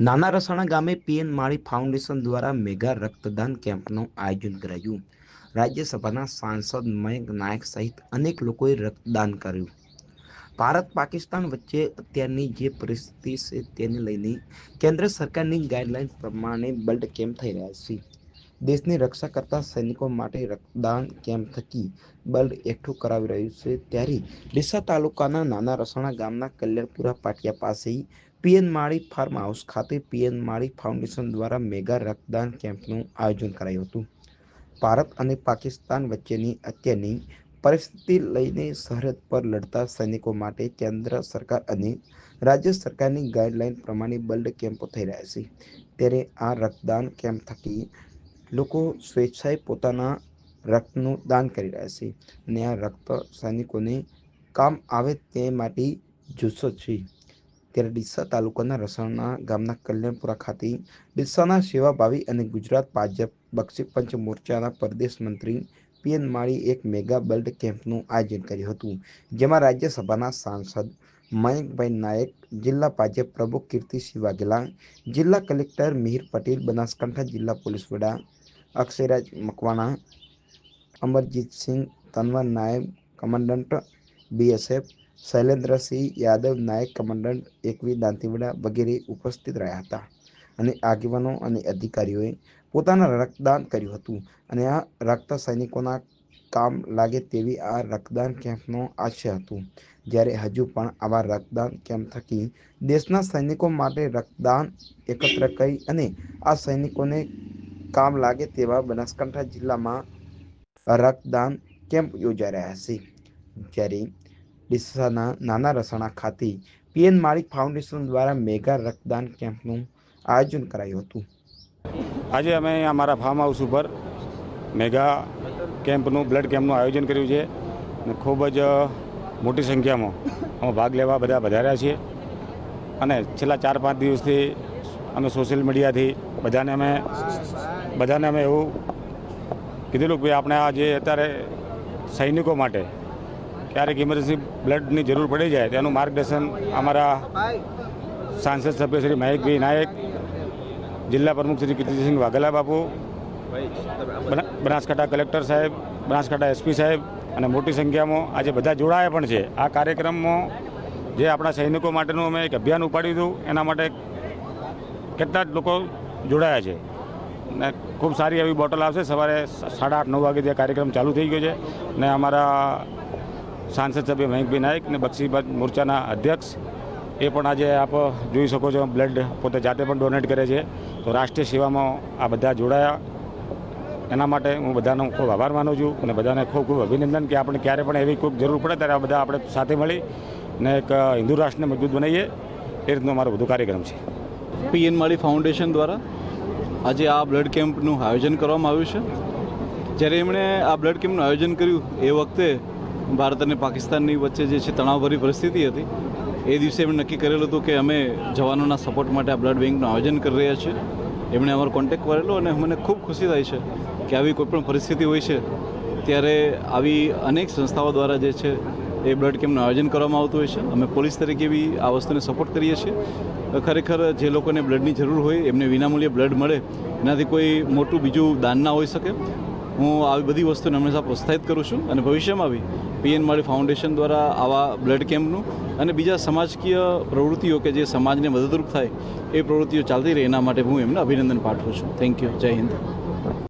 નાના રસાણા ગામે PN Mali foundation દ્વારા મેગા રક્તદાન કેમ્પનું આયોજન કરાયું. રાજ્યસભાના સાંસદ મયંક નાયક સહિત અનેક લોકોએ રક્તદાન કર્યું. ભારત પાકિસ્તાન વચ્ચે અત્યારની જે પરિસ્થિતિ છે તેને લઈને કેન્દ્ર સરકારની ગાઈડલાઇન પ્રમાણે બ્લડ કેમ્પ થઈ રહ્યા છે. દેશની રક્ષા કરતા સૈનિકો માટે રક્તદાન કેમ્પ થકી બ્લડ એકઠું કરાવી રહ્યું છે. ત્યારે ડીસા તાલુકાના નાના રસાણા ગામના કલ્યાણપુરા પાટિયા પાસે પીએન માળી ફાર્મ હાઉસ ખાતે પીએન માળી ફાઉન્ડેશન દ્વારા મેગા રક્તદાન કેમ્પનું આયોજન કરાયું હતું. ભારત અને પાકિસ્તાન વચ્ચેની અત્યારની પરિસ્થિતિ લઈને સરહદ પર લડતા સૈનિકો માટે કેન્દ્ર સરકાર અને રાજ્ય સરકારની ગાઈડલાઈન પ્રમાણે બ્લડ કેમ્પો થઈ રહ્યા છે. ત્યારે આ રક્તદાન કેમ્પ થકી લોકો સ્વેચ્છાએ પોતાના રક્તનું દાન કરી રહ્યા છે અને આ રક્ત સૈનિકોને કામ આવે તે માટે જુસ્સો છે. ત્યારે ડીસા તાલુકાના રસણના ગામના કલ્યાણપુરા ખાતે ડીસાના સેવાભાવી અને ગુજરાત ભાજપ બક્ષી પંચ મોરચાના પ્રદેશ મંત્રી પીએન માળી એક મેગા બલ્ડ કેમ્પનું આયોજન કર્યું હતું, જેમાં રાજ્યસભાના સાંસદ મયંકભાઈ નાયક, જિલ્લા ભાજપ પ્રમુખ કીર્તિસિંહ વાઘેલા, જિલ્લા કલેક્ટર મિહિર પટેલ, બનાસકાંઠા જિલ્લા પોલીસ વડા અક્ષયરાજ મકવાણા, અમરજીતસિંહ તનવર નાયબ કમાન્ડન્ટ બીએસએફ શૈલેન્દ્રસિંહ યાદવ નાયક કમાન્ડન્ટ એકવી દાંતીવડા વગેરે ઉપસ્થિત રહ્યા હતા અને આગેવાનો અને અધિકારીઓએ પોતાના રક્તદાન કર્યું હતું અને આ રક્ત સૈનિકોના કામ લાગે તેવી આ રક્તદાન કેમ્પનો આશય હતું. જ્યારે હજુ પણ આવા રક્તદાન કેમ્પ થકી દેશના સૈનિકો માટે રક્તદાન એકત્ર કરી અને આ સૈનિકોને કામ લાગે તેવા બનાસકાંઠા જિલ્લામાં રક્તદાન કેમ્પ યોજાઈ રહ્યા છે. જ્યારે ડીસાના નાના રસાણા ખાતે પીએન માલિક ફાઉન્ડેશન દ્વારા મેગા રક્તદાન કેમ્પનું આયોજન કરાયું હતું. આજે અમે અમારા ફાર્મ હાઉસ ઉપર મેગા કેમ્પનું, બ્લડ કેમ્પનું આયોજન કર્યું છે અને ખૂબ જ મોટી સંખ્યામાં અમે ભાગ લેવા બધા વધાર્યા છીએ. અને છેલ્લા ચાર પાંચ દિવસથી અમે સોશિયલ મીડિયાથી બધાને અમે બધાને અમે એવું કીધેલું કે આપણે આ જે અત્યારે સૈનિકો માટે ક્યારેક ઇમરજન્સી બ્લડની જરૂર પડી જાય, તેનું માર્ગદર્શન અમારા સાંસદ સભ્ય શ્રી મહેકભાઈ નાયક, જિલ્લા પ્રમુખ શ્રી કીર્તિસિંહ વાઘેલા બાપુ, બના- બનાસકાંઠા કલેક્ટર સાહેબ, બનાસકાંઠા એસપી સાહેબ અને મોટી સંખ્યામાં આજે બધા જોડાયા પણ છે. આ કાર્યક્રમમાં જે આપણા સૈનિકો માટેનું અમે એક અભિયાન ઉપાડ્યું હતું, એના માટે કેટલા જ લોકો જોડાયા છે. ને ખૂબ સારી એવી બોટલ આવશે. સવારે સાડા આઠ, નવ વાગે ત્યાં કાર્યક્રમ ચાલુ થઈ ગયો છે. ને અમારા સાંસદ સભ્ય મયંકભાઈ નાયક અને બક્ષીબાદ મોરચાના અધ્યક્ષ એ પણ આજે આપ જોઈ શકો છો, બ્લડ પોતે જાતે પણ ડોનેટ કરે છે. તો રાષ્ટ્રીય સેવામાં આ બધા જોડાયા. એના માટે હું બધાનો ખૂબ આભાર માનું છું અને બધાને ખૂબ ખૂબ અભિનંદન કે આપણે ક્યારે પણ એવી કોઈક જરૂર પડે ત્યારે આ બધા આપણે સાથે મળી ને એક હિન્દુ રાષ્ટ્રને મજબૂત બનાવીએ. એ રીતનો મારો બધો કાર્યક્રમ છે. પીએન માળી ફાઉન્ડેશન દ્વારા આજે આ બ્લડ કેમ્પનું આયોજન કરવામાં આવ્યું છે. જ્યારે એમણે આ બ્લડ કેમ્પનું આયોજન કર્યું એ વખતે ભારત અને પાકિસ્તાનની વચ્ચે જે છે તણાવભરી પરિસ્થિતિ હતી, એ દિવસે એમણે નક્કી કરેલું હતું કે અમે જવાનોના સપોર્ટ માટે આ બ્લડ બેંકનું આયોજન કરી રહ્યા છીએ. એમણે અમારો કોન્ટેક કરેલો અને મને ખૂબ ખુશી થાય છે કે આવી કોઈપણ પરિસ્થિતિ હોય છે, ત્યારે આવી અનેક સંસ્થાઓ દ્વારા જે છે એ બ્લડ કેમ્પનું આયોજન કરવામાં આવતું હોય છે. અમે પોલીસ તરીકે બી આ વસ્તુને સપોર્ટ કરીએ છીએ. ખરેખર જે લોકોને બ્લડની જરૂર હોય, એમને વિનામૂલ્યે બ્લડ મળે, એનાથી કોઈ મોટું બીજું દાન ના હોઈ શકે. હું આવી બધી વસ્તુને હંમેશા પ્રોત્સાહિત કરું છું અને ભવિષ્યમાં બી પીએન માળી ફાઉન્ડેશન દ્વારા આવા બ્લડ કેમ્પનું અને બીજા સમાજકીય પ્રવૃત્તિઓ કે જે સમાજને મદદરૂપ થાય એ પ્રવૃત્તિઓ ચાલતી રહે એના માટે હું એમને અભિનંદન પાઠવું છું. થેન્ક યુ જય હિન્દ.